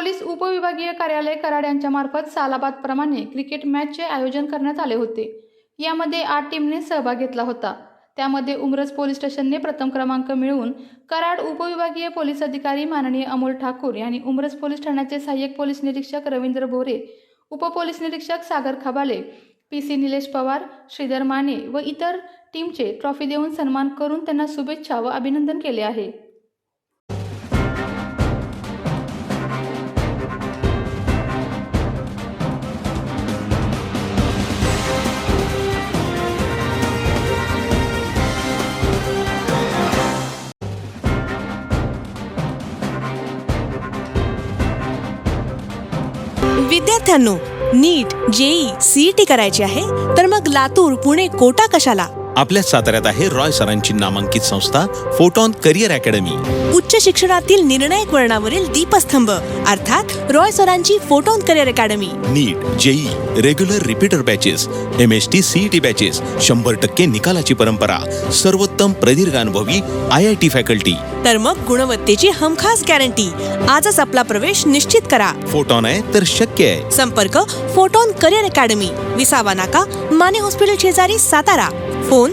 Police उपविभागीय कार्यालय कराड यांच्या मार्फत सालाबाद प्रमाणे क्रिकेट मॅचचे आयोजन करण्यात आले होते. यामध्ये आठ टीमने सहभाग घेतला होता. त्यामध्ये उमरज पोलीस स्टेशनने प्रथम क्रमांक मिळवून कराड उपविभागीय पोलीस अधिकारी माननीय अमोल ठाकूर यांनी उमरज पोलीस ठाण्याचे सहाय्यक पोलीस निरीक्षक रवींद्र भोरे उपपोलीस निरीक्षक सागर खबाले पी सी निलेश पवार श्रीधर माने व इतर टीमचे ट्रॉफी देऊन सन्मान करून त्यांना शुभेच्छा व अभिनंदन केले आहे. विद्यार्थ्यांनो नीट जेई सीईटी करायची आहे तर मग लातूर पुणे कोटा कशाला? आपल्या साताऱ्यात आहे रॉय सरांची नामांकित संस्था फोटॉन करिअर अकॅडमी. उच्च शिक्षणातील निर्णायक वळणावरील दीपस्तंभ अर्थात रॉय सरांची photon career academy NEET JEE regular repeater batches M S T C E T batches शंभर टक्के निकालाची परंपरा सर्वोत्तम प्रदीर्घ अनुभवी आय आय टी फॅकल्टी तर मग गुणवत्तेची हमखास गॅरंटी आजच आपला प्रवेश निश्चित करा. फोटॉन आहे तर शक्य आहे. संपर्क फोटोन करिअर अकॅडमी विसावा नाका माने हॉस्पिटल शेजारी सातारा. फोन